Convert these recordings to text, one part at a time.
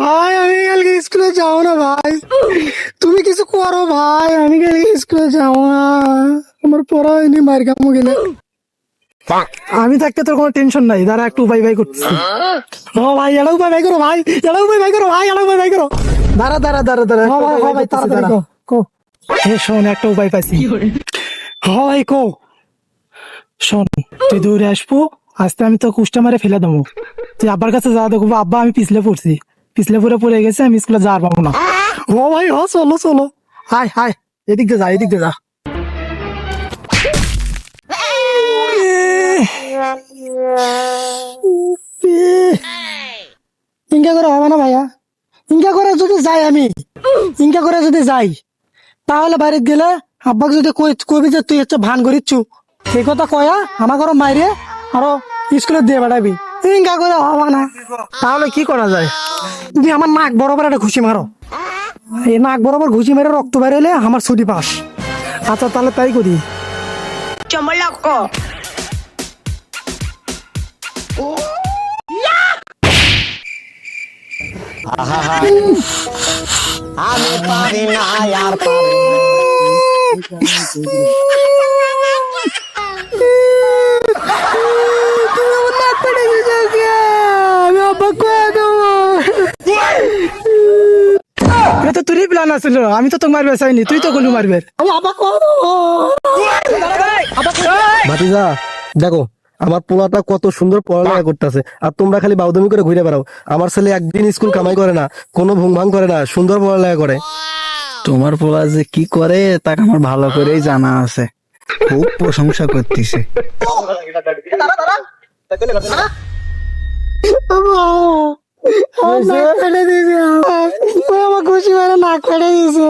ভাই আমি কালকে স্কুলে যাও না ভাই। তুমি কিছু করো ভাই আমি কালকে স্কুলে যাও না। আমার পড়া হয়নি মার কামো গেলে আমি থাকতে তোর কোনো টেনশন নাই দাঁড়া একটু উপায় ভাই করতেছি ও ভাই এটা উপায় ভাই করো ভাই এটা উপায় ভাই করো ভাই এটা উপায় ভাই করো। দাঁড়া দাঁড়া দাঁড়া দাঁড়া ভাই, ভাই, করতেছি, তাড়াতাড়ি কো, কো। এ শোন একটা উপায় পাইছি। হ ভাই কো। শোন তুই দৌড়ে আসব আস্তে আমি তো কুষ্টা মারে ফেলে দেবো। তুই আব্বার কাছে যা দেখব আব্বা আমি পিছলে পড়ছি। পিছলে পড়ে পড়ে গেছে আমি স্কুলে যাওয়ার পাবো না। ও ভাই হ চলো চলো। হাই হাই এদিক দিয়ে যা এদিক দিয়ে যা। ইনকা করে হবে না ভাইয়া। ইনকা করে যদি যাই আমি ইনকা করে যদি যাই তাহলে বাড়িতে গেলে আব্বাকে যদি কবি যে তুই হচ্ছে ভান করিচ্ছু। এই কথা কয়া আমার ঘর মাইরে আরও স্কুলে দিয়ে বেড়াবি ইনকা করে হবে না। তাহলে কি করা যায়? তুমি আমার নাক বরাবর একটা ঘুষি মারো। এই নাক বরাবর ঘুষি মেরে রক্ত বেরোলে আমার ছুটি পাস। আচ্ছা তাহলে তাই করি. আমি পারি না আর পারি আমি আব্বা কয়ে দেবো এটা তো তোরই প্ল্যান আছিল আমি তো তোকে মারবে চাইনি তুই তো গলু মারবে। ভাতিজা দেখো আমার পোলাটা কত সুন্দর পড়ালেখা করতেছে আর তোমরা খালি বাউদমি করে ঘুরে বেড়াও। আমার ছেলে একদিন স্কুল কামাই করে না কোনো ভুং ভাং করে না সুন্দর পড়ালেখা করে। তোমার পোলা যে কি করে তাকে আমার ভালো করেই জানা আছে। খুব প্রশংসা করতেছে। ও আমার ফেটে দিয়েছে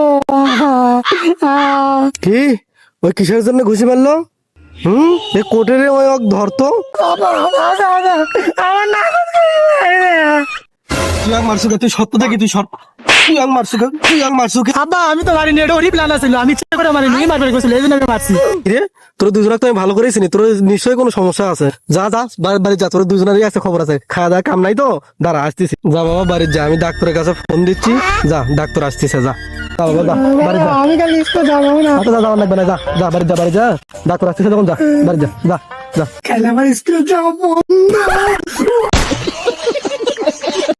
কি? ওই কিসের জন্য ঘুষি মারলো? হুম? এ কোর্টের ওই ধরতো? আমার তুই আং মারছু তুই সত্য দেখি তুই সর তুই আং মারছু তুই আং মারছু আব্বা আমি তো মারিনি এটা ওরই প্ল্যান আছিল আমি ইচ্ছা করে মারিনি ওই মারবে গেছিল এই আমি মারছি। রে তোর দুজনকে তো আমি ভালো করেছি নি তোর নিশ্চয়ই কোনো সমস্যা আছে। যা যা বাড়ি যা তোর দুজনেরই আছে খবর আছে। খাওয়া দাওয়া কাম নাই তো? দাঁড়া আসতেছি। যা বাবা বাড়ি যা আমি ডাক্তারের কাছে ফোন দিচ্ছি। যা ডাক্তার আসতেছে যা। আমি স্কুল যাব না। যা যাওয়ার লাগবে না যা যা বাড়ি যা বাড়ি যা। ডাক্তার আসতেছে তখন যা বাড়ি যা যা যা। কাল আমার স্কুল যাব